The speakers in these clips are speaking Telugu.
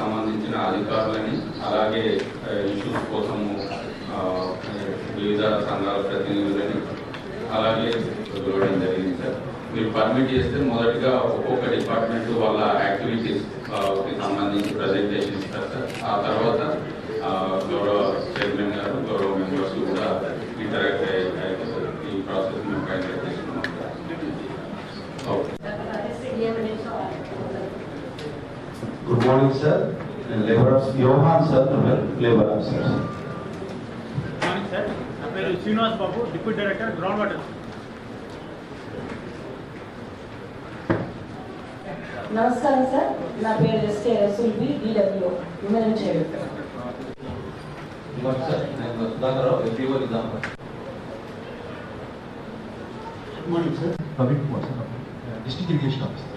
సంబంధించిన అధికారులని అలాగే ఇష్యూస్ కోసము వివిధ సంఘాల ప్రతినిధులని అలాగే పిలవడం జరిగింది సార్. మీరు పర్మిట్ చేస్తే మొదటిగా ఒక్కొక్క డిపార్ట్మెంట్ వాళ్ళ యాక్టివిటీస్ సంబంధించి ప్రజెంటేషన్ ఇస్తారు సార్. ఆ తర్వాత గౌరవ చైర్మన్ గారు గౌరవ మెంబర్స్ కూడా interact Good morning, sir. Labor of Johan, sir, labor officers. Morning sir నా పేరు Srinivas Babu deputy director ground water నమస్కారం సార్ నా పేరు SK Sulbi DW women child Good sir. నేను Sudhakar SPO example. Good morning sir Praveen Kumar sir district irrigation officer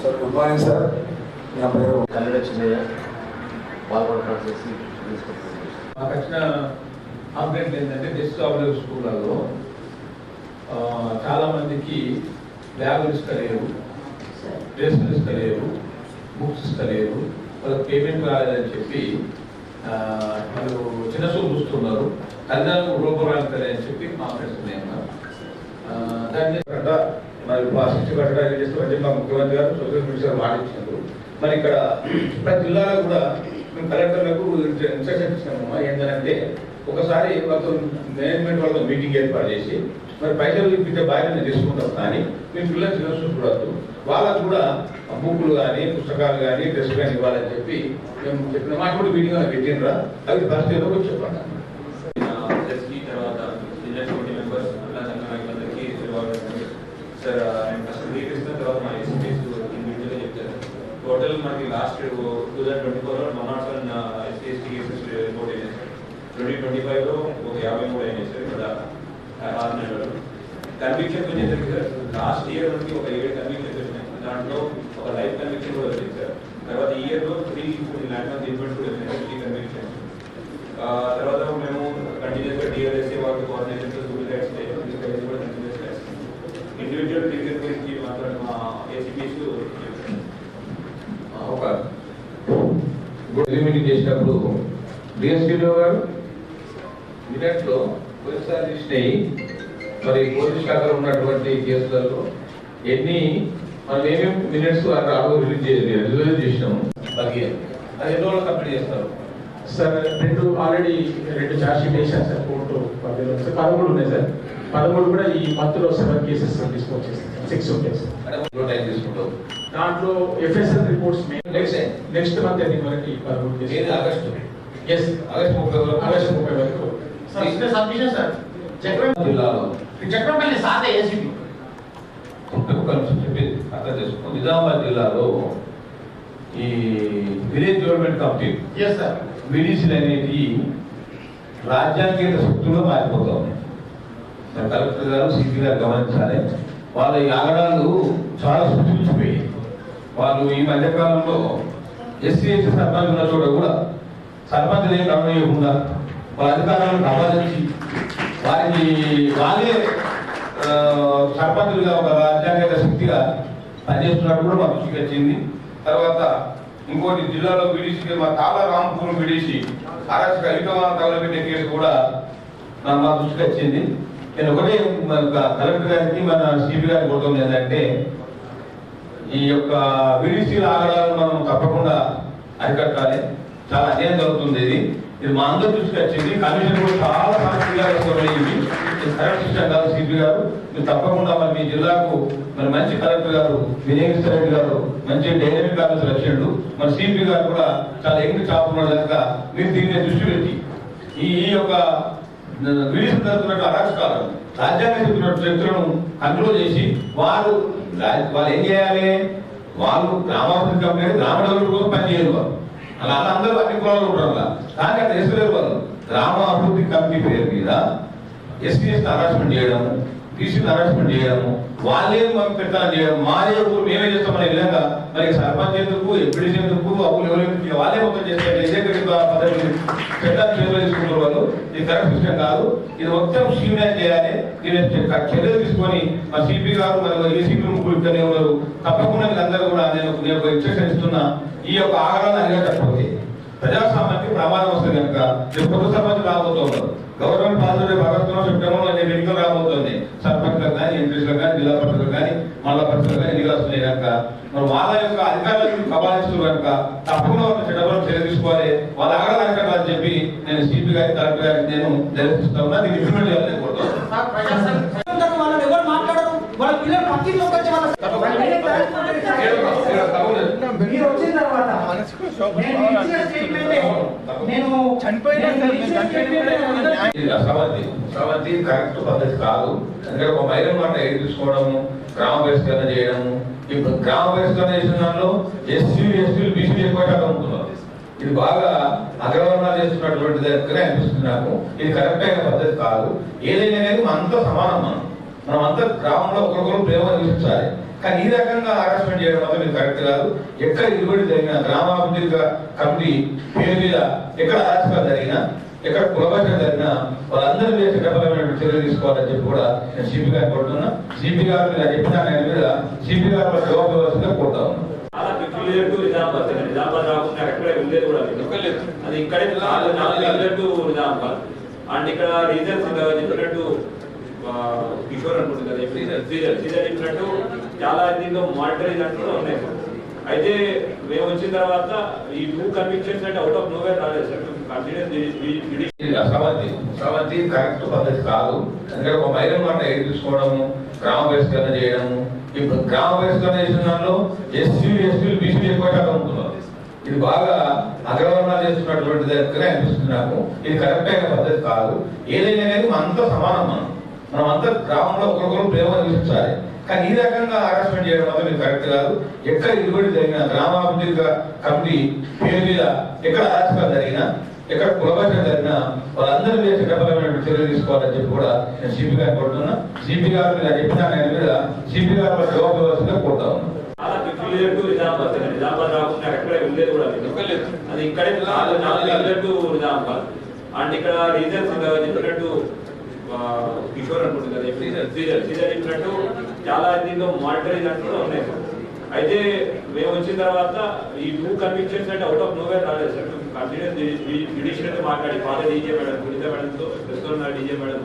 sir good morning sir. నా పేరు కన్నడ చిన్నయ్య పాల్గొనడం చేసి మాకు వచ్చిన అప్డేట్ ఏంటంటే డిస్ట్రాబుల్ స్కూళ్ళలో ఆ, చాలా మందికి బ్యాగులు ఇస్తలేరు డ్రెస్సులు ఇస్తలేరు బుక్స్ ఇస్తలేరు వాళ్ళకి పేమెంట్ రాలేదని చెప్పి వాళ్ళు చిన్న చూపు చూస్తున్నారు. తల్లిదండ్రులు రూపరాలు అని చెప్పి మా ఫ్రెండ్స్ ఉన్నాయి దాన్ని కట్ట మరి కట్టడానికి చేస్తామని చెప్పి మా ముఖ్యమంత్రి గారు సోషల్ మినిస్టర్ మాటించారు మరి ఇక్కడ ప్రతి జిల్లాలో కూడా మేము కలెక్టర్లకు ఇన్స్ట్రక్షన్ ఇచ్చినాము ఏంటంటే ఒకసారి వాళ్ళతో మేనేజ్మెంట్ వాళ్ళతో మీటింగ్ ఏర్పాటు చేసి మరి పైసలు ఇప్పించే బాధ్యత తీసుకుంటాం కానీ మీ పిల్లలు చిన్న చూడద్దు. వాళ్ళకు కూడా బుక్లు కానీ పుస్తకాలు కానీ డ్రెస్ కానీ ఇవ్వాలని చెప్పి మేము చెప్పిన. మాట కూడా మీటింగ్ పెట్టినరా అవి పరిస్థితి కూడా చెప్పండి ఎస్పీ తర్వాత జిల్లా కమిటీ మెంబర్స్ అట్లా సంఘ నాయకులందరికీ సార్ నేను ఫస్ట్ లీవ్ ఇస్తున్న తర్వాత మా ఎస్పీస్ ఇండివిజువల్గా చెప్తారు టోటల్ మనకి లాస్ట్ టూ థౌసండ్ ట్వంటీ ఫోర్లో one nought seven SC ST cases report అయినాయి సార్ ట్వంటీ ట్వంటీ ఫైవ్లో ఒక యాభై మూడు అయినాయి సార్ ఇక్కడ ఆరు నెలలు కన్విక్షన్ వచ్చేసరికి సార్ లాస్ట్ ఇయర్ మనకి ఒక ఏడు కన్విక్షన్స్ వచ్చినాయి దాంట్లో ఒక లైఫ్ కన్విక్షన్ కూడా వచ్చింది సార్ తర్వాత ఈ ఇయర్లో త్రీ ల్యాండ్ ఆన్ జడ్జ్మెంట్ కూడా వచ్చినాయి త్రీ కన్విక్షన్స్ ఆ, తర్వాత మేము కంటిన్యూస్గా డిఆర్ఎస్ఏ వాళ్ళకి కోఆర్డినేషన్ సూపర్ గైడ్స్ కూడా కంటిన్యూస్ చేస్తాం ఇండివిజువల్ టీచర్ గురించి మాత్రం మా ఏసీపీస్ ఒక మీటింగ్ చేసినప్పుడు డిఎస్పీలో గారు మినట్లో పోలీసారి ఇచ్చినాయి మరి పోలీస్ శాఖలో ఉన్నటువంటి కేసులలో ఎన్ని మనం ఏమేమి మినిట్స్ అడుగు రిలీజ్ రిలీజ్ చేసినాము? పదిహేను. అది ఎన్ని రోజులు కంప్లీట్ చేస్తారు? సార్ రెండు ఆల్రెడీ రెండు ఛార్జ్ షీట్ వేసాను సార్ కోర్టు పదమూడు ఉన్నాయి సార్. పదమూడు కూడా ఈ మంత్లో సెవెన్ కేసెస్ సార్ సిక్స్ ఉంటాయి సార్. తీసుకుంటాం దాంట్లో FSL reports next next month ending వరకు పదమూడు ఆగస్టు ఎస్ ఆగస్టు ముప్పై వరకు. ఆగస్టు ముప్పై వరకు. సార్ సబ్మిషన్ సార్ చక్రం జిల్లాలో. చక్రంపల్లి సాదే ఏసీపీ ఒక నిమిషం చెప్పి అర్థం చేసుకో. నిజామాబాద్ జిల్లాలో ఈ village development committee yes sir విడిసిలు అనేవి రాజ్యాంగేత శక్తులుగా మారిపోతా ఉన్నాయి. కలెక్టర్ గారు సిపి గారు గమనించాలి. వాళ్ళ ఈ ఆగడాలు చాలా సృష్టించిపోయాయి వాళ్ళు ఈ మధ్యకాలంలో ఎస్సీ ఎస్టీ సర్పంచ్ ఉన్న చోట కూడా సర్పంచ్ ఏం గమనించకుండా వాళ్ళ అధికారాలను అవాదించి వారికి వాళ్ళే సర్పంచులుగా ఒక రాజ్యాంగ శక్తిగా పనిచేస్తున్నట్టు కూడా మాకు దృష్టికి వచ్చింది తర్వాత ఇంకోటి జిల్లాలో విడిసి మా తాళ రాంపూర్ విడిసి అరెస్ట్ అధికమాన తగలబెట్టే కేసు కూడా మా దృష్టికి వచ్చింది నేను ఒకటే మన కలెక్టర్ గారికి మన సిపి గారికి కోరుతుంది ఏంటంటే ఈ యొక్క విడిసీల ఆగడాలను మనం తప్పకుండా అరికట్టాలి. చాలా అన్యాయం జరుగుతుంది ఇది. ఇది మా అందరూ దృష్టికి వచ్చింది. కమిషన్ కూడా చాలా సమస్యగా ఇది ఇది కరెక్ట్ సిస్టమ్ కాదు సిపి గారు. మీరు తప్పకుండా మరి మీ జిల్లాకు మరి మంచి కలెక్టర్ గారు వినయకృష్ణ రెడ్డి గారు మంచి డైనమిక్ ఆఫీసర్ వచ్చిండు. మరి సిపి గారు కూడా చాలా ఎంగి చాపున్నాడు కనుక మీరు దీన్ని దృష్టి పెట్టి ఈ యొక్క విడిసి జరుగుతున్నట్టు అరాచకాలు రాజ్యాంగ చెప్తున్నట్టు శక్తులను కంట్రోల్ చేసి వారు వాళ్ళు ఏం చేయాలి? వాళ్ళు గ్రామాభివృద్ధి కంపెనీ గ్రామ డెవలప్ కోసం పనిచేయరు వాళ్ళు. అలా అలా అందరూ అన్ని కులాలు ఉంటారు అలా. కానీ అక్కడ వేసుకోలేరు వాళ్ళు. గ్రామ అభివృద్ధి కమిటీ పేరు మీద ఎస్పీఎస్ హరాస్మెంట్ చేయడం బీసీ హరాస్మెంట్ చేయడము వాళ్ళే మాకు పెత్తనం చేయడం మాదే ఊరు మేమే చేస్తామనే విధంగా మరి సర్పంచ్ ఎందుకు ఎంపీడీ ఎందుకు అప్పులు ఎవరు వాళ్ళే మొత్తం చేస్తారు. ఇదే పద్ధతి. చట్టాలు చేతులు తీసుకుంటారు వాళ్ళు. ఇది కరెక్ట్ సిస్టమ్ కాదు. ఇది మొత్తం స్ట్రీమ్లైన్ చేయాలి. దీని చర్యలు తీసుకొని మా సిపి గారు మరి ఏసీపీ ముగ్గురు ఇక్కడనే ఉన్నారు. తప్పకుండా మీరందరూ కూడా నేను నేను ఇన్స్ట్రక్షన్ ఇస్తున్నా. ఈ యొక్క ఆగ్రహాన్ని అరిగట్టకపోతే ప్రజాస్వామ్యానికి ప్రమాదం వస్తుంది కనుక రేపు కొత్త సర్పంచ్ రాబోతున్నారు గవర్నమెంట్ పాలన భాగస్వామ్యం సెప్టెంబర్ అనే ఎన్నికలు రాబోతుంది. సర్పంచ్లకు కానీ ఎంపీస్లకు కానీ జిల్లా పరిషత్లకు కానీ మండల పరిషత్లకు కానీ ఎన్నికలు వస్తున్నాయి కనుక మరి వాళ్ళ యొక్క అధికారులను కబాలిస్తున్నారు కనుక తప్పకుండా వాళ్ళ చెడ్డబలం చర్య తీసుకోవాలి. వాళ్ళ ఆగడాలు అడగట్లని చెప్పి నేను సిపి గారి కలెక్టర్ గారికి నేను ఉన్నా. దీన్ని ఇంప్లిమెంట్ చేయాలని కోరుతాను మీరు వచ్చిన తర్వాత నేను కరెక్ట్ పద్ధతి కాదు. ఎందుకంటే ఒక మహిళ మాట ఎదురు తీసుకోవడము గ్రామ బహిష్కరణ చేయడము. ఇప్పుడు గ్రామ బహిష్కరణ చేసిన దానిలో ఎస్సీ ఎస్టీలు బీసీలు ఎక్కువ శాతం ఉంటున్నారు. ఇది బాగా అగ్రవర్ణాలు చేస్తున్నటువంటి దగ్గరే అనిపిస్తుంది నాకు. ఇది కరెక్ట్ అయిన పద్ధతి కాదు. ఏదైనా కానీ మనంతా సమానం మనం. మనం అంతా గ్రామంలో ఒకరికొకరు ప్రేమ చూపించాలి. కానీ ఈ రకంగా హరాస్మెంట్ చేయడం మాత్రం మీరు కరెక్ట్ కాదు. ఎక్కడ ఇరుబడి జరిగిన గ్రామాభివృద్ధి కమిటీ పేరు మీద ఎక్కడ అరాచకాలు జరిగినా ఎక్కడ కులభాషణ జరిగినా వాళ్ళందరి మీద చట్టపరమైన చర్యలు తీసుకోవాలని చెప్పి కూడా నేను సిపి గారిని కోరుతున్నా. సిపి గారు మీద చెప్పిన నేను మీద సిపి గారు వాళ్ళ జవాబు ఇవ్వాల్సిందిగా కోరుతా ఉన్నాను. నిజామాబాద్ నిజామాబాద్ రాకుండా ఎక్కడ వెళ్ళేది కూడా అది ఇక్కడే నిజామాబాద్ అండ్ ఇక్కడ రీజన్స్ చెప్పినట్టు కిషోర్ అనుకుంటుంది కదా సీజర్ సీజర్ చెప్పినట్టు చాలా దీంట్లో మానిటరీ దాంట్లో ఉన్నాయి. అయితే మేము వచ్చిన తర్వాత ఈ టూ కన్విక్షన్స్ అంటే అవుట్ ఆఫ్ నోవేర్ రాలేదు సార్. అసమతి ఇది కరెక్ట్ పద్ధతి కాదు. ఎందుకంటే ఒక మహిళ మాట ఎదురు తీసుకోవడము గ్రామ బహిష్కరణ చేయడము. ఇప్పుడు గ్రామ బహిష్కరణ చేసిన దానిలో ఎస్సీ ఎస్టీలు బీసీలు ఎక్కువ శాతం ఉంటున్నారు. ఇది బాగా అగ్రవర్ణాలు చేస్తున్నటువంటి దగ్గర అనిపిస్తుంది నాకు. ఇది కరెక్ట్ అయిన పద్ధతి కాదు. ఏదైనా అనేది మనంతా సమానం మనం. మనం అంతా గ్రామంలో ఒకరికొకరు ప్రేమ చూపించాలి. కానీ ఈ రకంగా హరాస్మెంట్ చేయడం మాత్రం ఇది కరెక్ట్ కాదు. ఎక్కడ ఇరుబడి జరిగిన గ్రామాభివృద్ధి కమిటీ పేరు మీద ఎక్కడ అరాచకాలు జరిగినా ఎక్కడ కులభాషణ జరిగినా వాళ్ళందరి మీద చట్టపరమైన చర్యలు తీసుకోవాలని చెప్పి కూడా నేను సిపి గారిని కోరుతున్నా సిపి గారు మీద చెప్పిన ఆయన మీద సిపి గారు వాళ్ళ జవాబు ఇవ్వాల్సిందిగా కోరుతా ఉన్నాను. అది ఇక్కడే అండ్ ఇక్కడ రీజన్స్ చెప్పినట్టు కిషోర్ అనుకుంటుంది కదా చెప్పినట్టు చాలా దీంట్లో మానిటరీ దాంట్లో ఉన్నాయి. అయితే మేము వచ్చిన తర్వాత ఈ టూ కన్విక్షన్స్ అంటే అవుట్ ఆఫ్ నోవేర్ రాలేదు సార్. కంటిన్యూస్ జ్యుడిషియల్ మాట్లాడి ఫాదర్ డీజే మేడం సునీత మేడంతో ప్రస్తుతం డీజే మేడం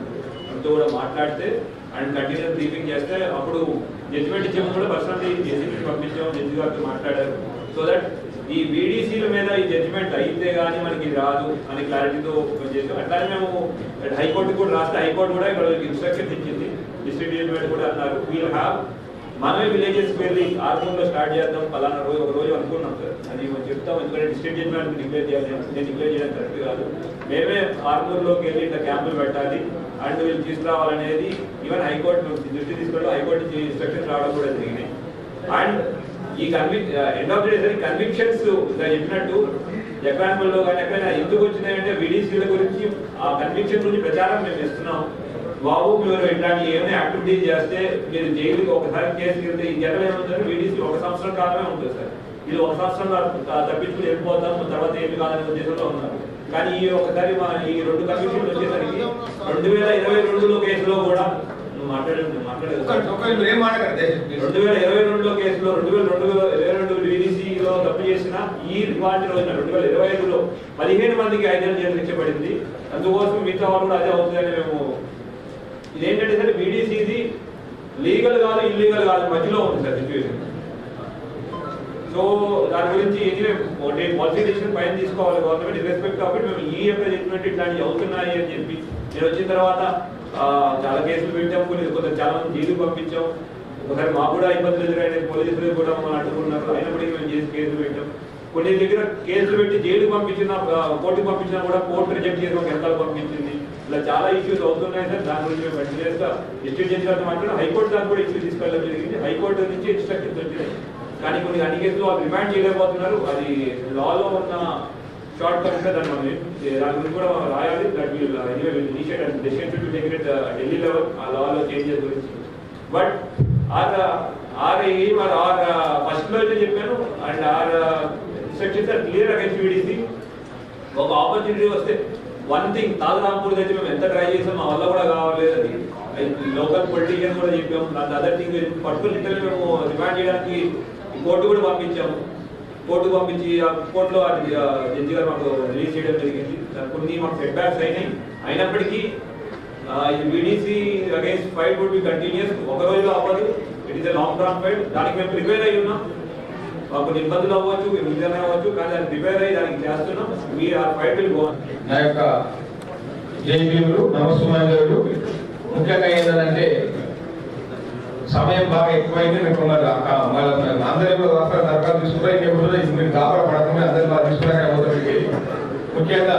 తో కూడా మాట్లాడితే అండ్ కంటిన్యూస్ బ్రీఫింగ్ చేస్తే అప్పుడు జడ్జిమెంట్ ఇచ్చే కూడా పర్సనల్లీ జడ్జిమెంట్ పంపించాం జడ్జి గారితో మాట్లాడారు. సో దట్ ఈ బీడీసీల మీద ఈ జడ్జిమెంట్ అయితే కానీ మనకి రాదు అని క్లారిటీతో చేసాం. అట్లానే మేము హైకోర్టు కూడా రాస్తే హైకోర్టు కూడా ఇక్కడ ఇన్స్ట్రక్షన్స్ ఇచ్చింది. డిస్ట్రిక్ట్ జడ్జిమెంట్ కూడా అన్నారు. వీల్ హ్యావ్ మనమే విలేజెస్ వెళ్ళి ఆర్మూర్లో స్టార్ట్ చేద్దాం పలానా రోజు ఒక రోజు అనుకున్నాం సార్. అది మనం చెప్తాం. ఎందుకంటే డిస్ట్రిక్ట్ జడ్జిమెంట్ డిక్లేర్ చేయాలి. నేను డిక్లేర్ చేయడం కరెక్ట్ కాదు. మేమే ఆర్మూర్లోకి వెళ్ళి ఇట్లా క్యాంపులు పెట్టాలి. అండ్ వీళ్ళు తీసుకురావాలనేది ఈవెన్ హైకోర్టు దృష్టి తీసుకెళ్ళి హైకోర్టు ఇన్స్ట్రక్షన్ ఇన్స్ట్రక్షన్స్ రావడం కూడా జరిగినాయి. అండ్ ఈ convict end of day convictions చెప్పినట్టు ఎకానమీలో కానీ ఎక్కడైనా ఎందుకు వచ్చినాయంటే విడిసీల గురించి ఆ కన్విక్షన్ గురించి ప్రచారం మేము ఇస్తున్నాం బాబు మీరు ఇట్లాంటి ఏమైనా యాక్టివిటీస్ చేస్తే మీరు జైలుకి ఒకసారి కేసు వెళ్తే ఈ జనం ఏముందంటే వీడిసి ఒక సంవత్సరం కాలమే ఉంటుంది సార్. ఇది ఒక సంవత్సరం తప్పించుకుని వెళ్ళిపోతాము తర్వాత ఏమి కాదనే ఉద్దేశంలో ఉన్నారు. కానీ ఈ ఒకసారి మా ఈ రెండు కమిషన్లు వచ్చేసరికి రెండు వేల ఇరవై రెండులో కేసులో కూడా రెండు వేల ఇరవై రెండులో కేసులో రెండు వేల రెండు వేల ఇరవై రెండు విడిసిలో తప్పు చేసిన ఈ రివార్డ్ రోజున రెండు వేల ఇరవై ఐదులో పదిహేను మందికి ఐదేళ్ళు జైలు శిక్ష పడింది. అందుకోసం మిగతా వాళ్ళు కూడా అదే అవుతుందని మేము ఇదేంటంటే సరే బీడీసీది లీగల్ కాదు ఇల్లీగల్ కాదు మధ్యలో ఉంది సార్ సిచ్యువేషన్. సో దాని గురించి ఎనీవే పాలసీ డిసిషన్ పైన తీసుకోవాలి గవర్నమెంట్ రెస్పెక్ట్ కాబట్టి మేము ఈ జడ్జిమెంట్ ఇట్లాంటివి అవుతున్నాయి అని చెప్పి నేను వచ్చిన తర్వాత చాలా కేసులు పెట్టాం కొన్ని కొంత చాలా మంది జైలు పంపించాం. ఒకసారి మాకు కూడా ఇబ్బందులు ఎదురైనాయి పోలీసులు కూడా మమ్మల్ని అడ్డుకున్నారు. అయినప్పటికీ మేము చేసి కేసులు పెట్టాం. కొన్ని దగ్గర కేసులు పెట్టి జైలు పంపించిన కోర్టు పంపించినా కూడా కోర్టు రిజెక్ట్ చేసి ఒక ఎంతలు పంపించింది. ఇలా చాలా ఇష్యూస్ అవుతున్నాయి సార్. దాని గురించి మేము కంటిన్యూస్గా డిస్ట్రిక్ట్ జడ్జి గారితో మాట్లాడి హైకోర్టు దాకా కూడా ఇష్యూ తీసుకెళ్ళడం జరిగింది. హైకోర్టు నుంచి ఇన్స్ట్రక్షన్స్ వచ్చినాయి. కానీ కొన్ని అన్ని కేసులు వాళ్ళు రిమాండ్ చేయలేకపోతున్నారు. అది లాలో ఉన్న షార్ట్ కట్గా దాన్ని మనం దాని గురించి కూడా మనం రాయాలి. That will anyway will initiate and decision to take it Delhi level ఆ లాలో చేంజెస్ గురించి. బట్ ఆర్ ఆర్ ఈ మరి ఆర్ ఫస్ట్లో అయితే చెప్పాను. And our instructions are clear against VDC ఒక ఆపర్చునిటీ వస్తే వన్ థింగ్ తాజరాంపూర్ అయితే మేము ఎంత ట్రై చేసాం మా వల్ల కూడా కావలేదు అది లోకల్ పొలిటీషియన్ కూడా చెప్పాము. దాని అదర్ థింగ్ పర్టికులర్ ఇంటర్ మేము రిమాండ్ చేయడానికి కోర్టు కూడా పంపించాము. కోర్టు పంపించి ఆ కోర్టులో అది జడ్జి గారు మాకు రిలీజ్ చేయడం జరిగింది. కొన్ని మాకు సెట్ బ్యాక్స్ అయినాయి. అయినప్పటికీ ఆ, ఈ BDC against fight would be continuous ఒక రోజులో అవ్వదు. It is a long term fight దానికి మేము ప్రిపేర్ అయి ఉన్నాం. మాకు కొన్ని ఇబ్బందులు అవ్వచ్చు విజయం అవ్వచ్చు కానీ దాన్ని ప్రిపేర్ అయ్యి దానికి చేస్తున్నాం. మీ ఆ ఫైట్ విల్ గో నా యొక్క జైబీలు గారు ముఖ్యంగా ఏంటంటే సమయం బాగా ఎక్కువైంది. మీకు మరి ఆ- అందరి కూడా దరఖాస్తు తీసుకుంటే ముఖ్యంగా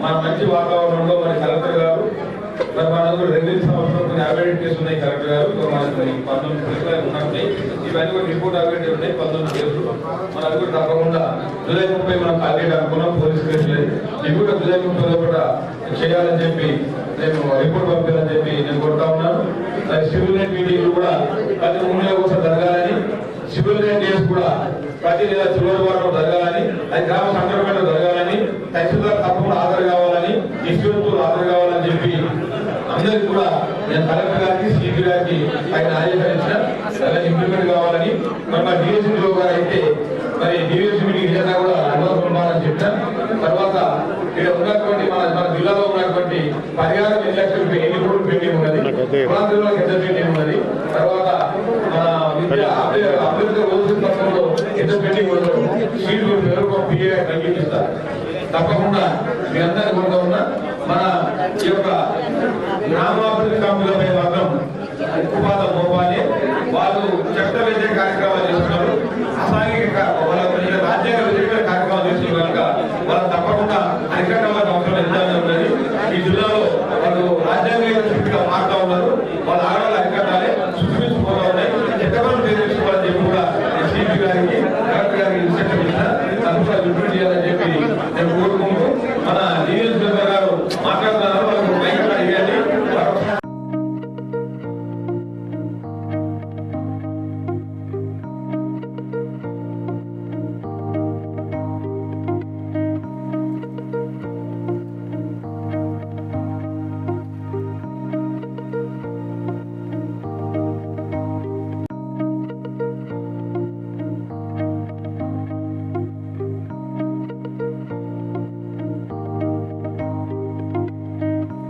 మన మంచి వాతావరణంలో మరి కలెక్టర్ గారు మరి మన దగ్గర రెవెన్యూ సంవత్సరం కొన్ని ఉన్నాయి కలెక్టర్ గారు. మనకి పంతొమ్మిది కేసులు ఉన్నాయి ఇవన్నీ కూడా రిపోర్ట్ అప్డేట్ ఉన్నాయి పంతొమ్మిది కేసులు. మన అది కూడా తప్పకుండా జూలై ముప్పై మనం టార్గెట్ అనుకున్నాం పోలీస్ కేసులు ఇవి కూడా జూలై ముప్పై కూడా చేయాలని చెప్పి నేను రిపోర్ట్ పంపించాలని చెప్పి నేను కోరుతా ఉన్నాను. సివిల్ లైన్ మీటింగ్లు కూడా ప్రతి మూడు నెలల కోసం జరగాలని సివిల్ లైన్ డేస్ కూడా ప్రతి నెల చివరి వారం జరగాలని అది గ్రామ సంక్రమణ జరగాలని తహసీల్దార్ తప్పకుండా హాజరు కావాలని ఇన్స్టిట్యూట్ హాజరు కావాలని చెప్పి అందరికి కూడా నేను కలెక్టర్ గారికి సిపి గారికి ఆయన ఆదేశాలు ఇచ్చిన అలా ఇంప్లిమెంట్ కావాలని మరి మా డిఎస్సీ గారు అయితే మరి డిఎస్సీ మీటింగ్ నిజంగా కూడా అనుభవం ఉండాలని చెప్పాను తర్వాత ఇక్కడ ఉన్నటువంటి మన మన జిల్లాలో ఉన్నటువంటి పరిహారం ఎన్ని లక్షలు పె- ఎన్ని కోట్లు పెండింగ్ ఉన్నది ప్రాంతంలో ఎంత పెండింగ్ ఉన్నది తర్వాత మన విద్య అభ్య- అభ్యర్థుల రోజు పథకంలో ఎంత పెండింగ్ ఉన్నదో సీట్లు ఎవరికో ఓకే. తగ్గించారు తప్పకుండా మీ అందరి కోరుతా ఉన్నా మన ఈ యొక్క గ్రామాభివృద్ధి కమిటీలపై మాత్రం ఉపాధి మోపాలి వాళ్ళు చట్ట వ్యతిరేక కార్యక్రమాలు చేస్తున్నారు. Well, I